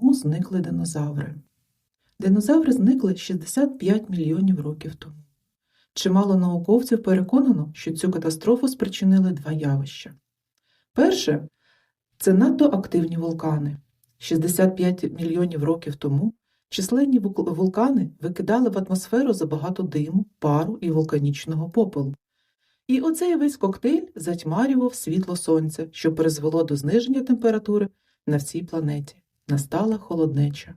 Чому зникли динозаври? Динозаври зникли 65 мільйонів років тому. Чимало науковців переконано, що цю катастрофу спричинили два явища. Перше це надто активні вулкани. 65 мільйонів років тому численні вулкани викидали в атмосферу забагато диму, пару і вулканічного попелу. І оцей весь коктейль затьмарював світло сонця, що призвело до зниження температури на всій планеті. Настала холоднеча.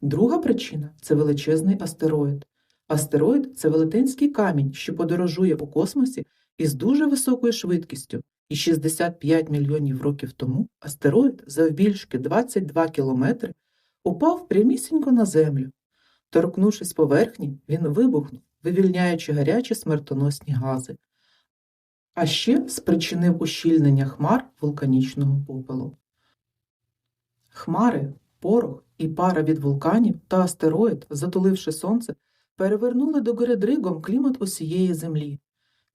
Друга причина це величезний астероїд. Астероїд це велетенський камінь, що подорожує у космосі із дуже високою швидкістю, і 65 мільйонів років тому астероїд завбільшки 22 кілометри упав прямісінько на Землю. Торкнувшись поверхні, він вибухнув, вивільняючи гарячі смертоносні гази, а ще спричинив ущільнення хмар вулканічного попелу. Хмари, порох і пара від вулканів та астероїд, затуливши сонце, перевернули до горедригом клімат усієї землі.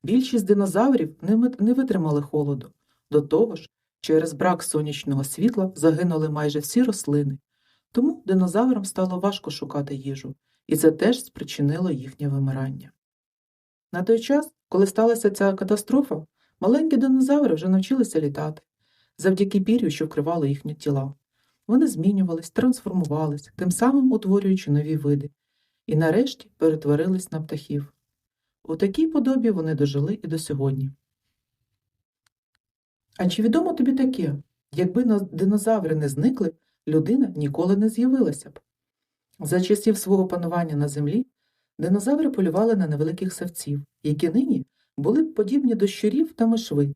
Більшість динозаврів не витримали холоду. До того ж, через брак сонячного світла загинули майже всі рослини. Тому динозаврам стало важко шукати їжу, і це теж спричинило їхнє вимирання. На той час, коли сталася ця катастрофа, маленькі динозаври вже навчилися літати, завдяки пір'ю, що вкривало їхні тіла. Вони змінювались, трансформувались, тим самим утворюючи нові види, і нарешті перетворились на птахів. У такій подобі вони дожили і до сьогодні. А чи відомо тобі таке? Якби динозаври не зникли, людина ніколи не з'явилася б. За часів свого панування на землі динозаври полювали на невеликих савців, які нині були б подібні до щурів та мишви.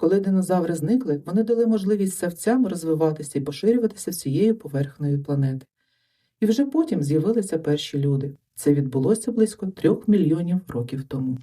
Коли динозаври зникли, вони дали можливість савцям розвиватися і поширюватися всією поверхнею планети. І вже потім з'явилися перші люди. Це відбулося близько трьох мільйонів років тому.